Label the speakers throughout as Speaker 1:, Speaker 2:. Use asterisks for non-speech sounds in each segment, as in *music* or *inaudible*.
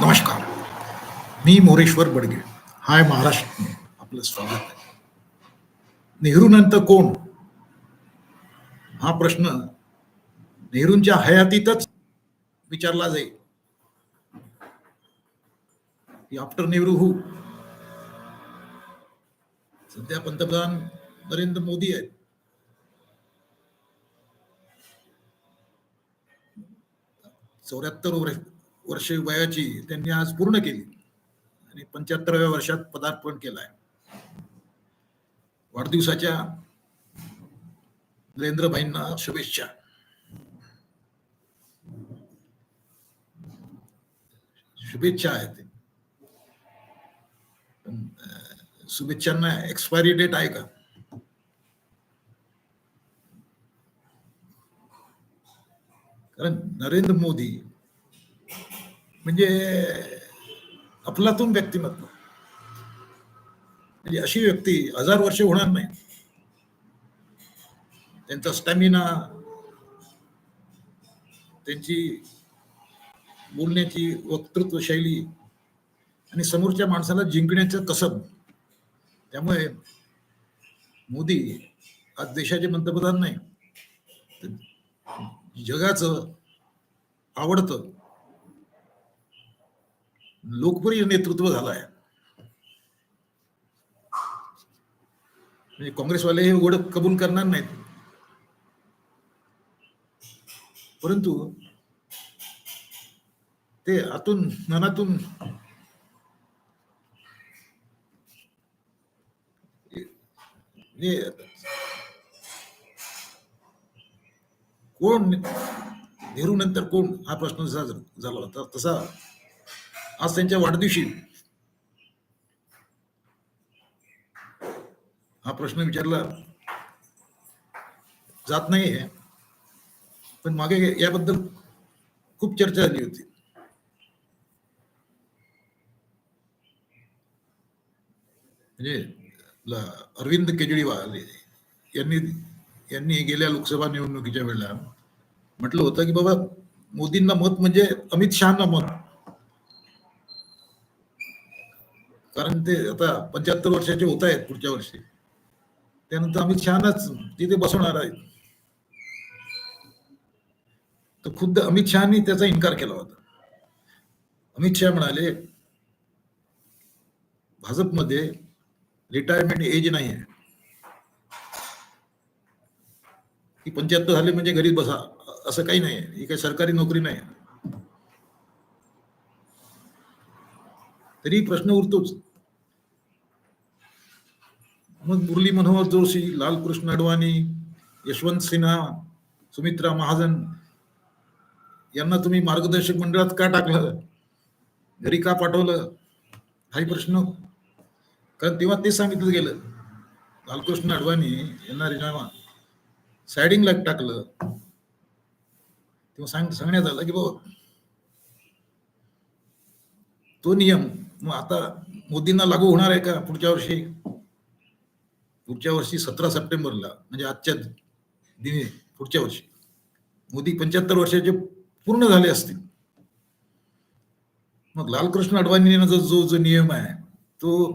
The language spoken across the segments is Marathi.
Speaker 1: नमस्कार. मी मोरेश्वर बडगे. हाय महाराष्ट्र. आपलं स्वागत आहे. नेहरू नंतर कोण? हा प्रश्न नेहरूंच्या हयातीतच विचारला जाईल. आफ्टर नेहरू हू सध्या पंतप्रधान नरेंद्र मोदी आहेत. चौऱ्याहत्तर वर्ष वर्ष वयाची त्यांनी आज पूर्ण केली. आणि पंच्याहत्तराव्या वर्षात पदार्पण केलं आहे वाढदिवसाच्या नरेंद्रभाईंना शुभेच्छा. शुभेच्छा आहेत. ते शुभेच्छांना एक्सपायरी डेट आहे का? कारण नरेंद्र मोदी म्हणजे अफलातून व्यक्तिमत्व. म्हणजे अशी व्यक्ती हजार वर्ष होणार नाही. त्यांचा स्टॅमिना त्यांची बोलण्याची वक्तृत्व शैली आणि समोरच्या माणसाला जिंकण्याचं कसब. त्यामुळे मोदी आज देशाचे पंतप्रधान नाही. जगाचं आवडतं लोकप्रिय नेतृत्व झालं आहे म्हणजे काँग्रेसवाले हे उघड कबूल करणार नाहीत. परंतु ते आतून मनातून कोण नेहरू नंतर कोण हा प्रश्न झाला होता तसा आज त्यांच्या वाढदिवशी. हा प्रश्न विचारला जात नाही आहे पण मागे याबद्दल खूप चर्चा झाली होती. म्हणजे अरविंद केजरीवाल यांनी यांनी गेल्या लोकसभा निवडणुकीच्या वेळेला म्हटलं होतं की बाबा मोदींना मत म्हणजे अमित शहाना मत. कारण ते आता पंच्याहत्तर वर्षाचे होत आहेत पुढच्या वर्षी. त्यानंतर अमित छानच तिथे बसवणार आहेत तर खुद्द अमित शहानी त्याचा इन्कार केला होता. अमित शहा म्हणाले भाजपमध्ये रिटायरमेंट एज नाही आहे. की पंच्याहत्तर झाले म्हणजे घरी बसा असं काही नाही ही काही सरकारी नोकरी नाही तरी प्रश्न उरतोच. मग मुरली मनोहर जोशी लालकृष्ण अडवाणी यशवंत सिन्हा सुमित्रा महाजन यांना तुम्ही मार्गदर्शक मंडळात का टाकलं? घरी का पाठवलं? हाही प्रश्न. कारण तेव्हा ते सांगितलं गेलं. लालकृष्ण अडवाणी यांना रिजामा सायडिंगला टाकलं. तेव्हा सांग सांगण्यात आलं की बाबा तो नियम मग आता मोदींना लागू होणार आहे का पुढच्या वर्षी? पुढच्या वर्षी सतरा सप्टेंबरला म्हणजे आजच्या दिने पुढच्या वर्षी. मोदी पंच्याहत्तर वर्षाचे पूर्ण झाले असतील. मग लालकृष्ण अडवाणींना जो जो जो नियम आहे तो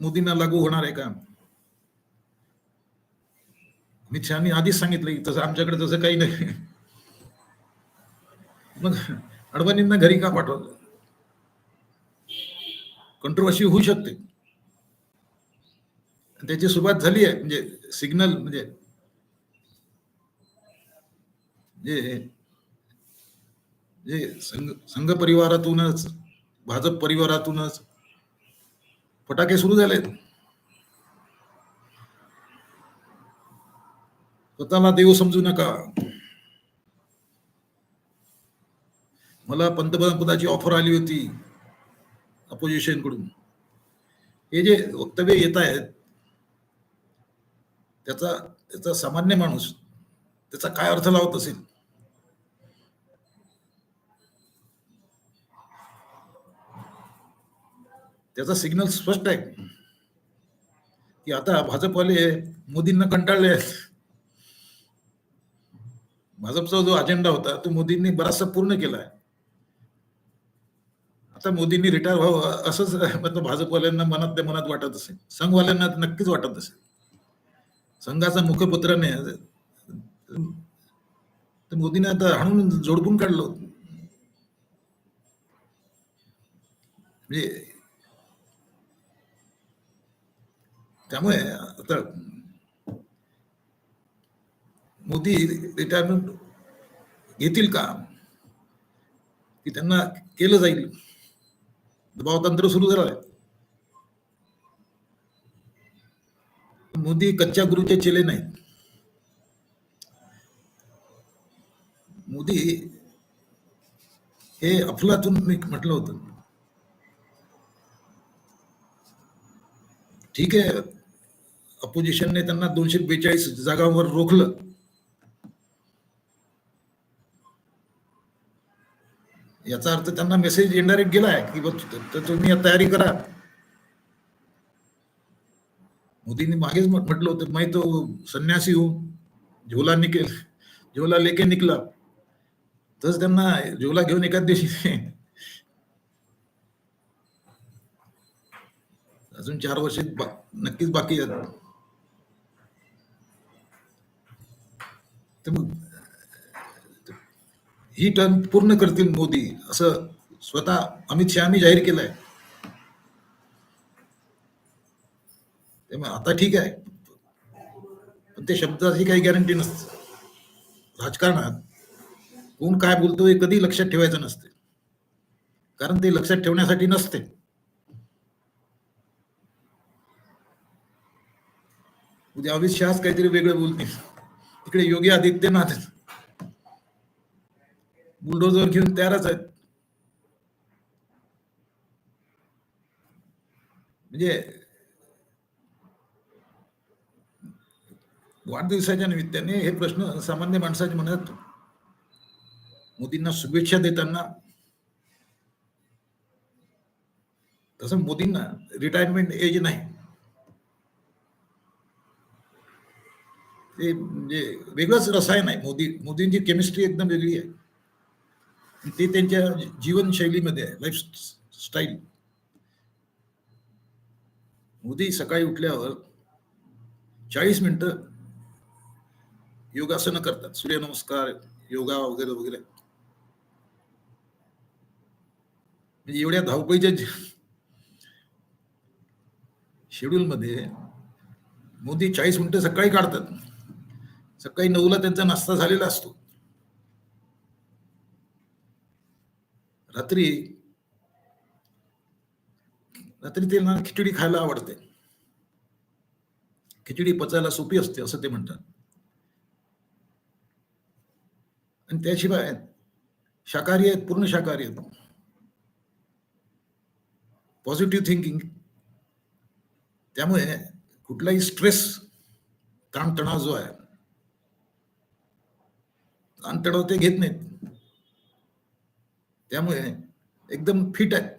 Speaker 1: मोदींना लागू होणार आहे का? अमित शहानी आधीच सांगितलं की तसं आमच्याकडे तसं काही नाही. मग अडवाणींना घरी का पाठवलं? कंट्रोवर्सी होऊ शकते. त्याची सुरुवात झाली आहे म्हणजे सिग्नल म्हणजे जे जे संघ संघ परिवारातूनच भाजप परिवारातूनच फटाके सुरू झालेत. स्वतःला देव समजू नका. मला पंतप्रधान पदाची ऑफर आली होती अपोजिशनकडून. हे जे वक्तव्य येत आहेत त्याचा त्याचा सामान्य माणूस त्याचा काय अर्थ लावत असेल? त्याचा सिग्नल स्पष्ट आहे. की आता भाजपवाले मोदींना कंटाळले आहेत. भाजपचा जो अजेंडा होता तो मोदींनी बराचसा पूर्ण केला आहे. आता मोदींनी रिटायर व्हावं असंच मतलब भाजपवाल्यांना मनात त्या मनात वाटत असेल. संघवाल्यांना नक्कीच वाटत असेल. संघाचा मुखपत्र नाही. तर मोदीने आता हाणून जोडपून काढलं. म्हणजे त्यामुळे आता मोदी रिटायरमेंट घेतील का? की त्यांना केलं जाईल? दबावतंत्र सुरू झालं मोदी कच्च्या गुरुचे चेले नाहीत. मोदी हे अफलातून मी म्हटलं होतं. ठीक आहे अपोजिशनने त्यांना दोनशे बेचाळीस जागांवर रोखलं. याचा अर्थ त्यांना मेसेज इनडायरेक्ट गेलाय की तर तुम्ही तयारी करा. मोदींनी मागेच म्हटलं होतं मैं तो संन्यासी हो झोला निकेल जेवला लेके निकला. तस त्यांना झोला घेऊन एकाच दिवशी *laughs* अजून चार वर्ष बा- नक्कीच बाकी आहेत. मग ही टर्म पूर्ण करतील मोदी असं स्वतः अमित शहानी जाहीर केलंय. त्यामुळे आता ठीक आहे. पण ते शब्दाची काही गॅरंटी नसते. राजकारणात कोण काय बोलतो हे कधी लक्षात ठेवायचं नसते. कारण ते लक्षात ठेवण्यासाठी नसते. उद्या अमित शहाच काहीतरी वेगळं बोलतील. तिकडे योगी आदित्यनाथ बुलडोजर घेऊन तयारच आहेत. म्हणजे वाढदिवसाच्या निमित्ताने हे प्रश्न सामान्य माणसाच्या मनात मोदींना शुभेच्छा देताना तसं मोदींना रिटायरमेंट एज नाही. ते म्हणजे वेगळंच रसायन आहे. मोदी मोदींची केमिस्ट्री एकदम वेगळी आहे. ते त्यांच्या जीवनशैलीमध्ये आहे लाईफ स्टाईल मोदी सकाळी उठल्यावर चाळीस मिनिटं योगासनं करतात सूर्यनमस्कार योगा वगैरे वगैरे. म्हणजे एवढ्या धावपळीच्या शेड्यूल मध्ये मोदी चाळीस मिनिटं सकाळी काढतात. सकाळी नऊला त्यांचा नाश्ता झालेला असतो. रात्री रात्री त्यांना खिचडी खायला आवडते. खिचडी पचायला सोपी असते असं ते म्हणतात. आणि त्याशिवाय शाकाहारी आहेत पूर्ण शाकाहारी आहेत. पॉझिटिव्ह थिंकिंग त्यामुळे कुठलाही स्ट्रेस ताणतणाव जो आहे ताणतणाव ते घेत नाहीत. त्यामुळे एकदम फिट आहेत.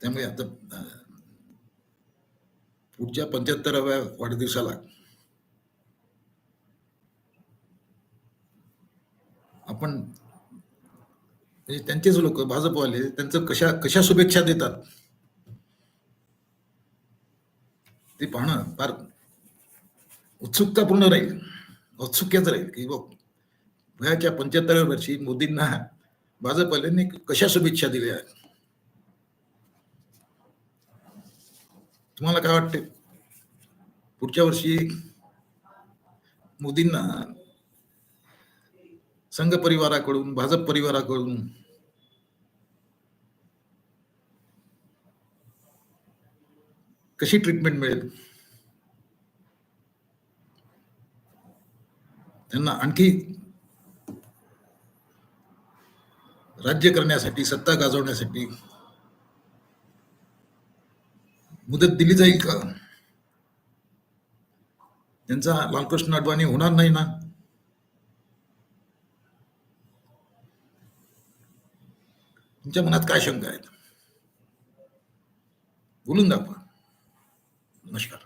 Speaker 1: त्यामुळे आता पुढच्या पंच्याहत्तराव्या वाढदिवसाला आपण म्हणजे त्यांचेच लोक भाजपवाले त्यांचं कशा कशा शुभेच्छा देतात? ते पाहणं फार उत्सुकतापूर्ण राहील. औत्सुक्याच राहील की बघ वयाच्या पंच्याहत्तराव्या वर्षी मोदींना भाजपवाल्यांनी कशा शुभेच्छा दिल्या? आहेत तुम्हाला काय वाटते? पुढच्या वर्षी मोदींना संघ परिवाराकडून भाजप परिवाराकडून. कशी ट्रीटमेंट मिळेल? त्यांना आणखी राज्य करण्यासाठी सत्ता गाजवण्यासाठी मुदत दिली जाईल का? त्यांचा लालकृष्ण अडवाणी होणार नाही ना? तुमच्या मनात काय शंका आहेत? बोलून दाखवा. नमस्कार.